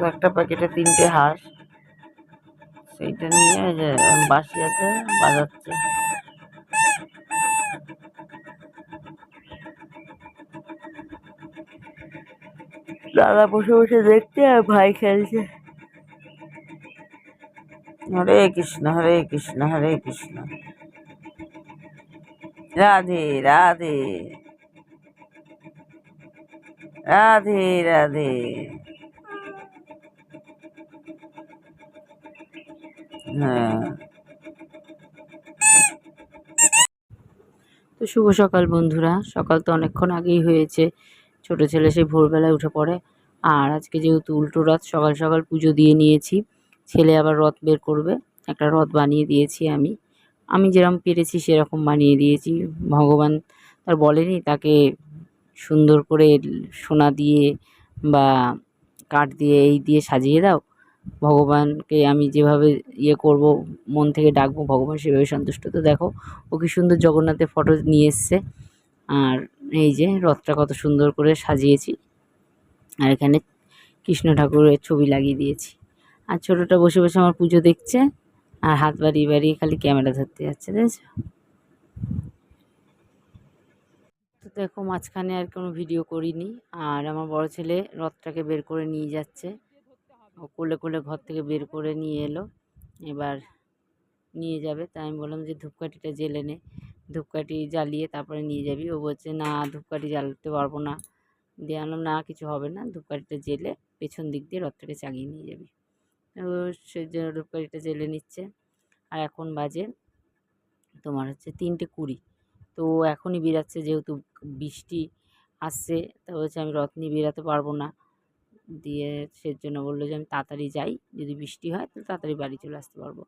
তো একটা প্যাকেটে তিনটে হাঁস। সেইটা নিয়ে যে বাসি আছে, বাজাচ্ছে। দাদা বসে বসে দেখছে আর ভাই খেলছে। হরে কৃষ্ণ হরে কৃষ্ণ হরে কৃষ্ণ। রাধে রাধে। রাধে রাধে। হ্যাঁ। তো শুভ সকাল, বন্ধুরা। সকাল তো অনেকক্ষণ আগেই হয়েছে। ছোট ছেলে সেই ভোরবেলায় উঠে পড়ে। আর আজকে যেহেতু উল্টো রথ, সকাল সকাল পুজো দিয়ে নিয়েছি। ছেলে আবার রথ বের করবে। একটা রথ বানিয়ে দিয়েছি আমি। আমি যেরকম পেরেছি সেরকম বানিয়ে দিয়েছি। ভগবান তার বলেনি, তাকে সুন্দর করে সোনা দিয়ে বা কাঠ দিয়ে, এই দিয়ে সাজিয়ে দাও। ভগবানকে আমি যেভাবে ইয়ে করব, মন থেকে ডাকবো, ভগবান সেভাবে সন্তুষ্ট। তো দেখো, ও কি সুন্দর জগন্নাথের ফটো নিয়ে এসছে। আর এই যে রথটা কত সুন্দর করে সাজিয়েছি। আর এখানে কৃষ্ণ ঠাকুরের ছবি লাগিয়ে দিয়েছি। আর ছোটোটা বসে বসে আমার পুজো দেখছে। আর হাত বাড়িয়ে বাড়িয়ে খালি ক্যামেরা ধরতে যাচ্ছে, দেখেছ? তো দেখো, মাঝখানে আর কোনো ভিডিও করিনি। আর আমার বড় ছেলে রথটাকে বের করে নিয়ে যাচ্ছে। কোলে কোলে ঘর থেকে বের করে নিয়ে এলো। এবার নিয়ে যাবে। তাই আমি বললাম যে, ধূপকাঠিটা জ্বেলে নে। ধূপকাঠি জ্বালিয়ে তারপরে নিয়ে যাবি। ও বলছে, না, ধূপকাঠি জ্বালাতে পারব না। দিয়ে আনলাম না, কিছু হবে না। ধূপকাঠিটা জেলে পেছন দিক দিয়ে রথটাকে চাগিয়ে নিয়ে যাবি। ও জন্য ধূপকাঠিটা জেলে নিচ্ছে। আর এখন বাজে তোমার হচ্ছে তিনটে কুড়ি। তো এখনই বেরাচ্ছে, যেহেতু বৃষ্টি আসছে। তা বলছে, আমি রথ নিয়ে বেরাতে পারব না। দিয়ে সেজন্য বলল যে, আমি তাড়াতাড়ি যাই, যদি বৃষ্টি হয় তো তাড়াতাড়ি বাড়ি চলে আসতে পারব।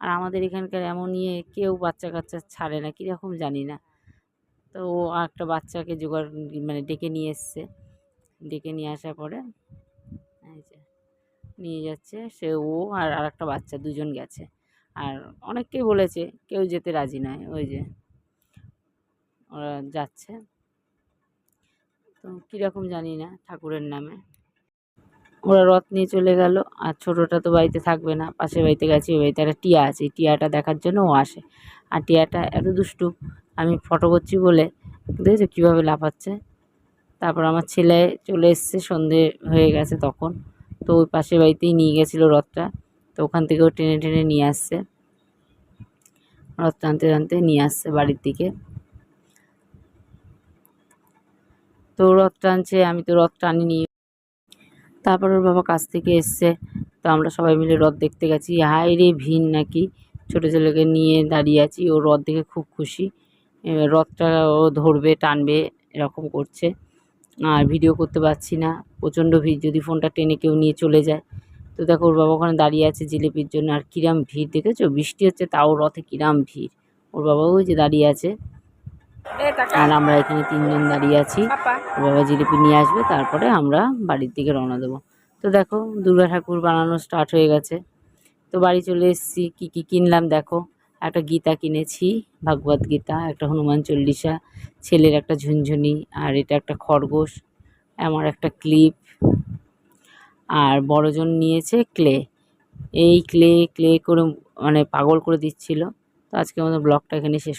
আর আমাদের এখানকার এমন ইয়ে কেউ বাচ্চা কাচ্চা ছাড়ে না, কীরকম জানি না। তো ও একটা বাচ্চাকে জোগাড় মানে ডেকে নিয়ে এসছে। ডেকে নিয়ে আসার পরে এই যে নিয়ে যাচ্ছে, সে, ও আর আর একটা বাচ্চা দুজন গেছে। আর অনেককেই বলেছে, কেউ যেতে রাজি নয়, ওই যে ওরা যাচ্ছে। তো কীরকম জানি না ঠাকুরের নামে। ওরা রথ নিয়ে চলে গেল। আর ছোটোটা তো বাড়িতে থাকবে না, পাশের বাড়িতে গেছে, ওই বাড়িতে একটা টিয়া আছে টিয়াটা দেখার জন্য ও আসে। আর টিয়াটা এত দুষ্টু, আমি ফটো করছি বলে, দেখেছ কীভাবে লাফাচ্ছে? তারপর আমার ছেলে চলে এসছে, সন্ধে হয়ে গেছে তখন, তো ওই পাশের বাড়িতেই নিয়ে গেছিল রথটা, তো ওখান থেকেও টেনে টেনে নিয়ে আসছে। রথ টানতে টানতে নিয়ে আসছে বাড়ির দিকে। তো রথ টানছে, আমি তো রথ টানিনি তারপর ওর বাবা কাছ থেকে এসছে। তো আমরা সবাই মিলে রথ দেখতে গেছি। হাই রে ভিড় নাকি? ছোটো ছেলেকে নিয়ে দাঁড়িয়ে আছি। ও রথ দেখে খুব খুশি। রথটা ও ধরবে, টানবে, এরকম করছে। আর ভিডিও করতে পারছি না। প্রচণ্ড ভিড়। যদি ফোনটা টেনে কেউ নিয়ে চলে যায়। তো দেখো, ওর বাবা ওখানে দাঁড়িয়ে আছে জিলিপির জন্য। আর কিরাম ভিড়, দেখেছ? বৃষ্টি হচ্ছে, তাও রথে কিরাম ভিড়। ওর বাবাও ওই যে দাঁড়িয়ে আছে। আর আমরা এখানে তিনজন দাঁড়িয়ে আছি। বাবা জিলিপি নিয়ে আসবে তারপরে আমরা বাড়ির দিকে রওনা দেবো। তো দেখো দুর্গা ঠাকুর বানানো স্টার্ট হয়ে গেছে। তো বাড়ি চলে এসেছি কী কী কিনলাম দেখো। একটা গীতা কিনেছি ভাগবত গীতা একটা হনুমান চল্লিশা ছেলের একটা ঝুনঝুনি আর এটা একটা খরগোশ আমার একটা ক্লিপ আর বড়জন নিয়েছে ক্লে। এই ক্লে ক্লে করে মানে পাগল করে দিচ্ছিল। তো আজকে মতো ব্লগটা এখানে শেষ